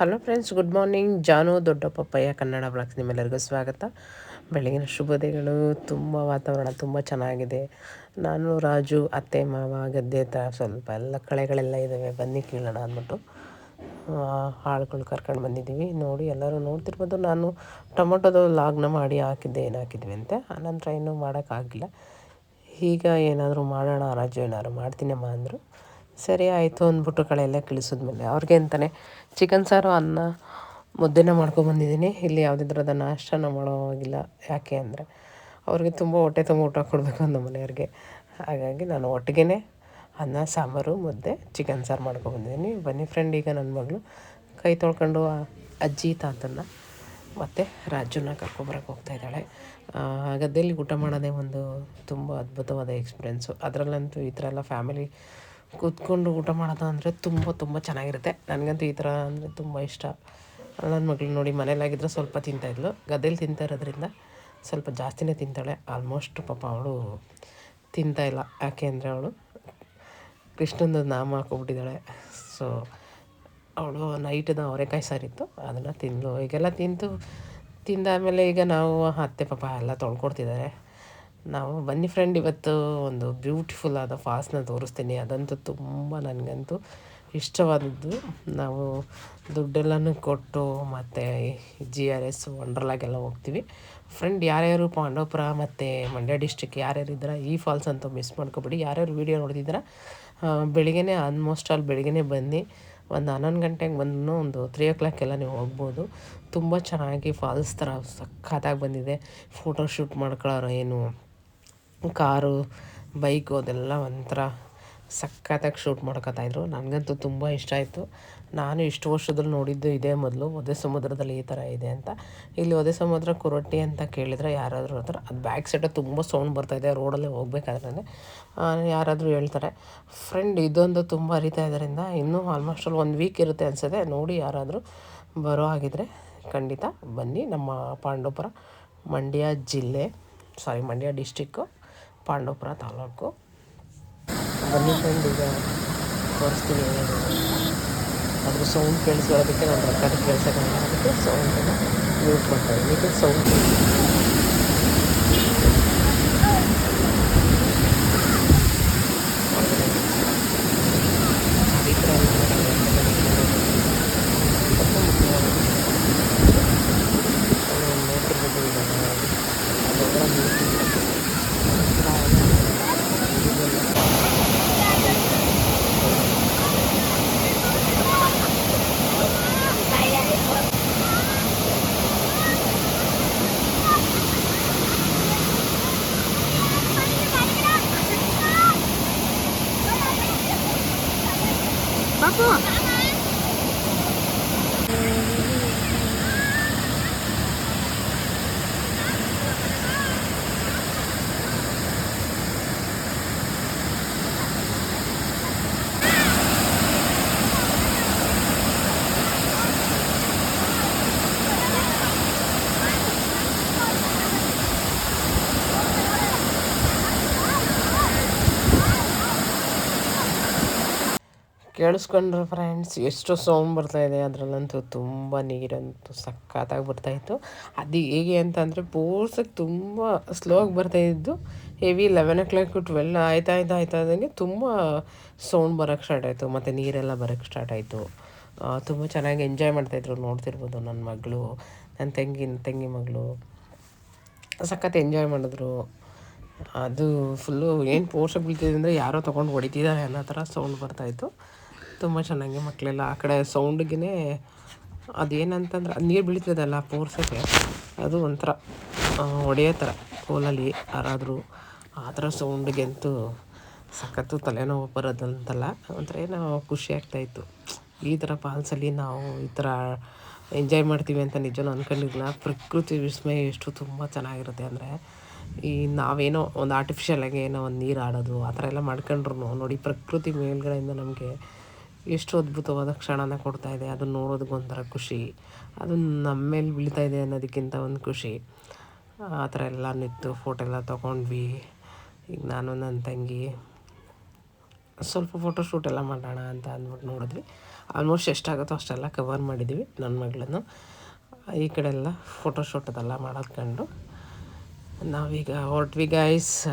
Hello friends good morning ಜಾನು ದೊಡ್ಡ Pappayya Kannada blogs ನಿಮ್ಮೆಲ್ಲರಿಗೂ ಸ್ವಾಗತ. ಬೆಳಗಿನ ಶುಭೋದಯಗಳು. ತುಂಬ ವಾತಾವರಣ ತುಂಬ ಚೆನ್ನಾಗಿದೆ. ನಾನು ರಾಜು, ಅತ್ತೆ, ಮಾವ, ಗದ್ದೆ ಥರ ಸ್ವಲ್ಪ ಎಲ್ಲ ಕಳೆಗಳೆಲ್ಲ ಇದ್ದಾವೆ ಬನ್ನಿ ಕೀಳೋಣ ಅಂದ್ಬಿಟ್ಟು. ಹಾಳುಗಳು ಕರ್ಕೊಂಡು ಬಂದಿದ್ದೀವಿ. ನೋಡಿ, ಎಲ್ಲರೂ ನೋಡ್ತಿರ್ಬೋದು. ನಾನು ಟೊಮೊಟೊದ ಲಾಗ್ನ ಮಾಡಿ ಹಾಕಿದ್ದೆ ಏನು ಹಾಕಿದ್ವಿ ಅಂತ. ಆನಂತರ ಇನ್ನೂ ಮಾಡೋಕ್ಕಾಗಿಲ್ಲ ಈಗ ಏನಾದರೂ ಮಾಡೋಣ, ರಾಜು ಏನಾದ್ರು ಮಾಡ್ತೀನಮ್ಮ ಅಂದರು. ಸರಿ ಆಯಿತು ಅಂದ್ಬಿಟ್ಟು ಕಳೆ ಎಲ್ಲ ಕಿಳಿಸಿದ್ಮೇಲೆ. ಅವ್ರಿಗೆ ಅಂತಲೇ ಚಿಕನ್ ಸಾರು, ಅನ್ನ, ಮುದ್ದೆನ ಮಾಡ್ಕೊಬಂದಿದ್ದೀನಿ ಇಲ್ಲಿ ಯಾವುದೇ ಥರದ ನಾಷ್ಟನ ಮಾಡೋವಾಗಿಲ್ಲ ಯಾಕೆ? ಅಂದರೆ, ಅವ್ರಿಗೆ ತುಂಬ ಹೊಟ್ಟೆ ತುಂಬ ಊಟ ಕೊಡಬೇಕು ನಮ್ಮ ಮನೆಯವ್ರಿಗೆ. ಹಾಗಾಗಿ ನಾನು ಒಟ್ಟಿಗೆ ಅನ್ನ, ಸಾಂಬಾರು, ಮುದ್ದೆ, ಚಿಕನ್ ಸಾರು ಮಾಡ್ಕೊಬಂದಿದ್ದೀನಿ ಬನ್ನಿ ಫ್ರೆಂಡ್ ಈಗ ನನ್ನ ಮಗಳು. ಕೈ ತೊಳ್ಕೊಂಡು ಅಜ್ಜಿ, ತಾತನ್ನ ಮತ್ತು ರಾಜುನ ಕರ್ಕೊಬರಕ್ಕೆ ಹೋಗ್ತಾ ಇದ್ದಾಳೆ. ಗದ್ದೆಯಲ್ಲಿ ಊಟ ಮಾಡೋದೇ ಒಂದು ತುಂಬ ಅದ್ಭುತವಾದ ಎಕ್ಸ್ಪೀರಿಯೆನ್ಸು ಅದರಲ್ಲಂತೂ ಈ ಥರ ಎಲ್ಲ ಫ್ಯಾಮಿಲಿ ಕೂತ್ಕೊಂಡು ಊಟ ಮಾಡೋದು ಅಂದರೆ ತುಂಬ ತುಂಬ ಚೆನ್ನಾಗಿರುತ್ತೆ. ನನಗಂತೂ ಈ ಥರ ಅಂದರೆ ತುಂಬ ಇಷ್ಟ. ನನ್ನ ಮಗಳು ನೋಡಿ ಮನೇಲಾಗಿದ್ದರೆ ಸ್ವಲ್ಪ ತಿಂತಾಯಿದ್ಲು ಗದ್ದೆಲಿ ತಿಂತಾ ಇರೋದ್ರಿಂದ ಸ್ವಲ್ಪ ಜಾಸ್ತಿನೇ ತಿಂತಾಳೆ. ಆಲ್ಮೋಸ್ಟ್ ಪಾಪ ಅವಳು ತಿಂತಾಯಿಲ್ಲ ಯಾಕೆ ಅಂದರೆ ಅವಳು ಕೃಷ್ಣಂದು ನಾಮ ಹಾಕೊಬಿಟ್ಟಿದ್ದಾಳೆ ಸೊ ಅವಳು ನೈಟದ ಅವರೆಕಾಯಿ ಸಾರಿತ್ತು ಅದನ್ನು ತಿಂದಳು ಈಗೆಲ್ಲ ತಿಂದು, ತಿಂದಾದಮೇಲೆ ಈಗ ನಾವು ಅತ್ತೆ ಪಾಪ ಎಲ್ಲ ತೊಳ್ಕೊಡ್ತಿದ್ದಾರೆ. ನಾವು ಬನ್ನಿ ಫ್ರೆಂಡ್ ಇವತ್ತು ಒಂದು ಬ್ಯೂಟಿಫುಲ್ ಆದ ಫಾಲ್ಸ್ನ ತೋರಿಸ್ತೀನಿ. ಅದಂತೂ ತುಂಬ ನನಗಂತೂ ಇಷ್ಟವಾದದ್ದು. ನಾವು ದುಡ್ಡೆಲ್ಲನೂ ಕೊಟ್ಟು ಮತ್ತು ಜಿ ಆರ್ ಎಸ್ ವಂಡ್ರಲಾಗೆಲ್ಲ ಹೋಗ್ತೀವಿ. ಫ್ರೆಂಡ್ ಯಾರ್ಯಾರು ಪಾಂಡವಪುರ ಮತ್ತು ಮಂಡ್ಯ ಡಿಸ್ಟಿಕ್ ಯಾರ್ಯಾರು ಇದ್ದೀರಾ, ಈ ಫಾಲ್ಸ್ ಅಂತ ಮಿಸ್ ಮಾಡ್ಕೊಬೇಡಿ. ಯಾರ್ಯಾರು ವೀಡಿಯೋ ನೋಡ್ತಿದ್ದೀರ ಬೆಳಿಗ್ಗೆ ಆಲ್ಮೋಸ್ಟ್ ಆಲ್ ಬೆಳಿಗ್ಗೆ ಬನ್ನಿ. ಒಂದು ಹನ್ನೊಂದು ಗಂಟೆಗೆ ಬಂದು ಒಂದು ತ್ರೀ ಓ ಕ್ಲಾಕೆಲ್ಲ ನೀವು ಹೋಗ್ಬೋದು. ತುಂಬ ಚೆನ್ನಾಗಿ ಫಾಲ್ಸ್ ಥರ ಸಖತ್ತಾಗಿ ಬಂದಿದೆ. ಫೋಟೋ ಶೂಟ್ ಮಾಡ್ಕೊಳ್ಳೋರು ಏನು ಕಾರು, ಬೈಕು ಅದೆಲ್ಲ ಒಂಥರ ಸಖತ್ತಾಗಿ ಶೂಟ್ ಮಾಡ್ಕೊತಾಯಿದ್ರು ನನಗಂತೂ ತುಂಬ ಇಷ್ಟ ಆಯಿತು. ನಾನು ಇಷ್ಟು ವರ್ಷದಲ್ಲಿ ನೋಡಿದ್ದು ಇದೇ ಮೊದಲು. ಒದೆ ಸಮುದ್ರದಲ್ಲಿ ಈ ಥರ ಇದೆ ಅಂತ. ಇಲ್ಲಿ ಒದೆ ಸಮುದ್ರ, ಕುರೊಟ್ಟಿ ಅಂತ ಕೇಳಿದರೆ ಯಾರಾದರೂ ಹೇಳ್ತಾರೆ. ಅದು ಬ್ಯಾಕ್ ಸೈಡ ತುಂಬ ಸೌಂಡ್ ಬರ್ತಾಯಿದೆ ರೋಡಲ್ಲೇ ಹೋಗ್ಬೇಕಾದ್ರೆ ಯಾರಾದರೂ ಹೇಳ್ತಾರೆ. ಫ್ರೆಂಡ್ ಇದೊಂದು ತುಂಬ ಅರಿತಾ ಇದರಿಂದ ಇನ್ನೂ ಆಲ್ಮೋಸ್ಟ್ ಅಲ್ಲಿ ಒಂದು ವೀಕ್ ಇರುತ್ತೆ ಅನಿಸುತ್ತೆ. ನೋಡಿ ಯಾರಾದರೂ ಬರೋ ಹಾಗಿದ್ರೆ ಖಂಡಿತ ಬನ್ನಿ. ನಮ್ಮ ಪಾಂಡವಪುರ, ಮಂಡ್ಯ ಜಿಲ್ಲೆ ಸಾರಿ ಮಂಡ್ಯ ಡಿಸ್ಟಿಕ್ಕು ಪಾಂಡವಪುರ ತಾಲೂಕು ಬನ್ನಿ ಫ್ರೆಂಡ್ ಈಗ ತೋರಿಸ್ತೀನಿ ಅದ್ರ ಸೌಂಡ್ ಕೇಳಿಸ್ಕೊಳ್ಳೋದಕ್ಕೆ ನಾನು ರೆಕಾರ್ಡ್ ಕೇಳಿಸೋಕ್ಕಾಗಲ್ಲ ಅದಕ್ಕೆ ಸೌಂಡನ್ನು ಮ್ಯೂಟ್ ಮಾಡ್ತಾ ಇದ್ದೀನಿ ಸೌಂಡ್ そ。ಕೇಳಿಸ್ಕೊಂಡ್ರೆ ಫ್ರೆಂಡ್ಸ್ ಎಷ್ಟು ಸೌಂಡ್ ಬರ್ತಾ ಇದೆ ಅದರಲ್ಲಂತೂ ತುಂಬ ನೀರಂತೂ ಸಖತ್ತಾಗಿ ಬರ್ತಾಯಿತ್ತು ಅದು ಹೇಗೆ ಅಂತಂದರೆ ಪೂರ್ಸಕ್ಕೆ ತುಂಬ ಸ್ಲೋ ಆಗಿ ಬರ್ತಾ ಇದ್ದು heavy eleven o'clock twelve ಆಯ್ತಾ ಆಯ್ತಾ ಆಯ್ತಾ ಆದಂಗೆ ತುಂಬ ಸೌಂಡ್ ಬರೋಕ್ಕೆ ಸ್ಟಾರ್ಟ್ ಆಯಿತು. ಮತ್ತು ನೀರೆಲ್ಲ ಬರೋಕ್ಕೆ ಸ್ಟಾರ್ಟ್ ಆಯಿತು. ತುಂಬ ಚೆನ್ನಾಗಿ ಎಂಜಾಯ್ ಮಾಡ್ತಾಯಿದ್ರು ನೋಡ್ತಿರ್ಬೋದು ನನ್ನ ಮಗಳು ನನ್ನ ತಂಗಿ ತಂಗಿ ಮಗಳು. ಸಖತ್ ಎಂಜಾಯ್ ಮಾಡಿದ್ರು. ಅದು ಫುಲ್ಲು ಏನು ಪೋರ್ಸಾಗಿ ಬೀಳ್ತಿದೆ ಅಂದರೆ ಯಾರೋ ತೊಗೊಂಡು ಹೊಡಿತಿದ್ದಾರೆ ಅನ್ನೋ ಥರ ಸೌಂಡ್ ಬರ್ತಾಯಿತ್ತು ತುಂಬ ಚೆನ್ನಾಗಿ ಮಕ್ಕಳೆಲ್ಲ ಆ ಕಡೆ ಸೌಂಡ್ಗೆ ಅದೇನಂತಂದ್ರೆ ನೀರು ಬೀಳ್ತದಲ್ಲ ಪೋರ್ಸಕ್ಕೆ, ಅದು ಒಂಥರ ಒಡೆಯೋ ಥರ. ಕೋಲಲ್ಲಿ ಯಾರಾದರೂ ಆ ಥರ ಸೌಂಡ್ಗೆಂತೂ ಸಖತ್ತು ತಲೆನೋವು ಬರೋದಂತಲ್ಲ, ಒಂಥರ ಏನೋ ಖುಷಿ ಆಗ್ತಾಯಿತ್ತು ಈ ಥರ ಫಾಲ್ಸಲ್ಲಿ ನಾವು ಈ ಥರ ಎಂಜಾಯ್ ಮಾಡ್ತೀವಿ ಅಂತ ನಿಜವೂ ಅಂದ್ಕೊಂಡಿರಲಿಲ್ಲ ಪ್ರಕೃತಿ ವಿಸ್ಮಯ ಎಷ್ಟು ತುಂಬ ಚೆನ್ನಾಗಿರುತ್ತೆ ಅಂದರೆ, ಈ ನಾವೇನೋ ಒಂದು ಆರ್ಟಿಫಿಷಿಯಲಾಗಿ ಏನೋ ಒಂದು ನೀರು ಆಡೋದು, ಆ ಥರ ಎಲ್ಲ ಮಾಡ್ಕೊಂಡ್ರು ನೋಡಿ ಪ್ರಕೃತಿ ಮೇಲ್ಗಡೆಯಿಂದ ನಮಗೆ ಎಷ್ಟು ಅದ್ಭುತವಾದ ಕ್ಷಣನ ಕೊಡ್ತಾ ಇದೆ. ಅದನ್ನು ನೋಡೋದಕ್ಕೊಂಥರ ಖುಷಿ. ಅದು ನಮ್ಮ ಮೇಲೆ ಬೀಳ್ತಾ ಇದೆ ಅನ್ನೋದಕ್ಕಿಂತ ಒಂದು ಖುಷಿ. ಆ ಥರ ಎಲ್ಲ ನಿಂತು ಫೋಟೋ ಎಲ್ಲ ತೊಗೊಂಡ್ವಿ. ಈಗ ನಾನು ನನ್ನ ತಂಗಿ ಸ್ವಲ್ಪ ಫೋಟೋ ಶೂಟ್ ಎಲ್ಲ ಮಾಡೋಣ ಅಂತ ಅಂದ್ಬಿಟ್ಟು ನೋಡಿದ್ವಿ. ಆಲ್ಮೋಸ್ಟ್ ಎಷ್ಟಾಗುತ್ತೋ ಅಷ್ಟೆಲ್ಲ ಕವರ್ ಮಾಡಿದ್ವಿ ನನ್ನ ಮಗಳನ್ನು. ಈ ಕಡೆ ಎಲ್ಲ ಫೋಟೋ ಶೂಟ್ ಅದೆಲ್ಲ ಮಾಡೋದ್ಕೊಂಡು ನಾವೀಗ ಹೊರಟ್ವಿ ಗೈಸ್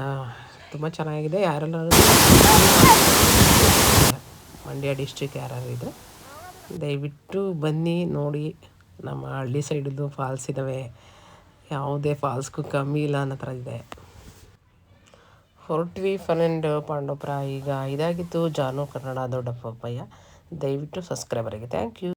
ತುಂಬ ಚೆನ್ನಾಗಿದೆ. ಯಾರೆಲ್ಲ ಮಂಡ್ಯ ಡಿಸ್ಟ್ರಿಕ್ ಇದು ದಯವಿಟ್ಟು ಬನ್ನಿ ನೋಡಿ ನಮ್ಮ ಹಳ್ಳಿ ಸೈಡದ್ದು ಫಾಲ್ಸ್ ಇದ್ದಾವೆ ಯಾವುದೇ ಫಾಲ್ಸ್ಗೂ ಕಮ್ಮಿ ಇಲ್ಲ ಅನ್ನೋ ಥರ ಇದೆ. ಹೊರಟ್ವಿ ಫನ್ ಆ್ಯಂಡ್ ಪಾಂಡವಪುರ. ಈಗ ಇದಾಗಿತ್ತು ಜಾನು ಕನ್ನಡ ದೊಡ್ಡಪ್ಪ ಅಪ್ಪಯ್ಯ. ದಯವಿಟ್ಟು ಸಬ್ಸ್ಕ್ರೈಬರಿಗೆ ಥ್ಯಾಂಕ್ ಯು